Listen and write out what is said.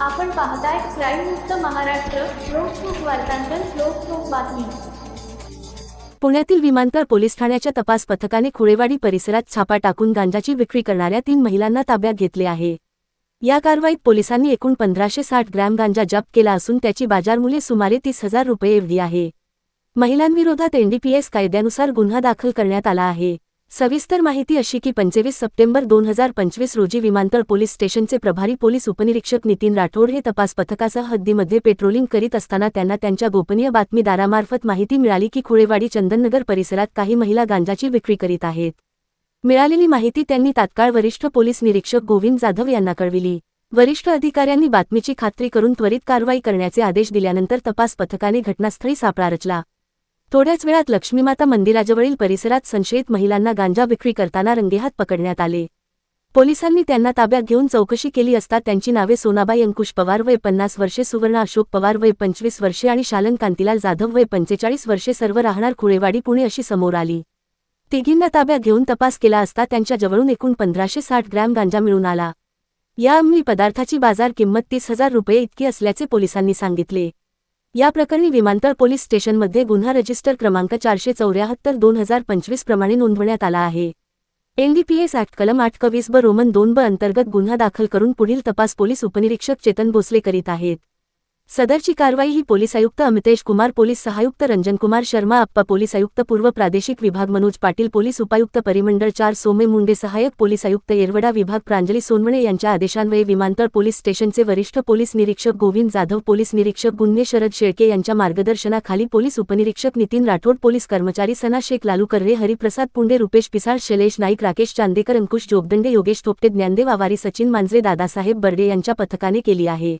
आपण पाहताय क्राईम मुक्त महाराष्ट्र लोकसुख वार्तांकन लोकसुख बातमी. पुण्यातील विमानतळ पोलीस ठाण्याच्या तपास पथकाने खुळेवाडी परिसरात छापा टाकून गांजाची विक्री करणाऱ्या तीन महिलांना ताब्यात घेतले आहे. या कारवाईत पोलिसांनी एकूण पंधराशे साठ ग्रॅम गांजा जप्त केला असून त्याची बाजारमूल्य सुमारे तीस हजार रुपये एवढी आहे. महिलांविरोधात एनडीपीएस कायद्यानुसार गुन्हा दाखल करण्यात आला आहे. सविस्तर माहिती अशी की पंचवीस सप्टेंबर दोन हजार पंचवीस रोजी विमानतळ पोलीस स्टेशनचे प्रभारी पोलीस उपनिरीक्षक नितीन राठोड हे तपास पथकासह हद्दीमध्ये पेट्रोलिंग करीत असताना त्यांना त्यांच्या गोपनीय बातमीदारामार्फत माहिती मिळाली की खुळेवाडी चंदननगर परिसरात काही महिला गांजाची विक्री करीत आहेत. मिळालेली माहिती त्यांनी तात्काळ वरिष्ठ पोलीस निरीक्षक गोविंद जाधव यांना कळविली. वरिष्ठ अधिकाऱ्यांनी बातमीची खात्री करून त्वरित कारवाई करण्याचे आदेश दिल्यानंतर तपास पथकाने घटनास्थळी सापळा रचला. थोड्याच वेळात लक्ष्मीमाता मंदिराजवळील परिसरात संशयित महिलांना गांजा विक्री करताना रंगेहात पकडण्यात आले. पोलिसांनी त्यांना ताब्यात घेऊन चौकशी केली असता त्यांची नावे सोनाबाई अंकुश पवार वय पन्नास वर्षे सुवर्ण अशोक पवार वय पंचवीस वर्षे आणि शालन कांतीलाल जाधव वय पंचेचाळीस वर्षे सर्व राहणार खुळेवाडी पुणे अशी समोर आली. तिघींना ताब्यात घेऊन तपास केला असता त्यांच्या जवळून एकूण पंधराशे साठ ग्रॅम गांजा मिळून आला. या अंमली पदार्थाची बाजार किंमत तीस हजार रुपये इतकी असल्याचे पोलिसांनी सांगितले. या प्रकरणी विमानतळ पोलीस स्टेशनमध्ये गुन्हा रजिस्टर क्रमांक चारशे चौऱ्याहत्तर दोन हजार पंचवीस प्रमाणे नोंदवण्यात आला आहे. एनडीपीएस ऍक्ट कलम आठ कवीस ब रोमन दोन ब अंतर्गत गुन्हा दाखल करून पुढील तपास पोलीस उपनिरीक्षक चेतन भोसले करीत आहेत. सदरची कारवाई ही पोलीस आयुक्त अमितेश कुमार पोलीस सहायुक्त रंजन कुमार शर्मा अप्पा पोलीस आयुक्त पूर्व प्रादेशिक विभाग मनोज पाटील पोलीस उपायुक्त परिमंडळ चार सोमे मुंडे सहाय्यक पोलीस आयुक्त येरवडा विभाग प्रांजली सोनवणे यांच्या आदेशान्वये विमानतळ पोलीस स्टेशनचे वरिष्ठ पोलीस निरीक्षक गोविंद जाधव पोलीस निरीक्षक गुन्हे शरद शेळके यांच्या मार्गदर्शनाखाली पोलीस उपनिरीक्षक नितीन राठोड पोलीस कर्मचारी सना शेख लालू कर्रे हरिप्रसाद पुंडे रुपेश पिसाळ शैलेश नाईक राकेश चांदेकर अंकुश जोगदंडे योगेश थोपटे ज्ञानदेव आवारी सचिन मांजरे दादासाहेब बर्डे यांच्या पथकाने केली आहे.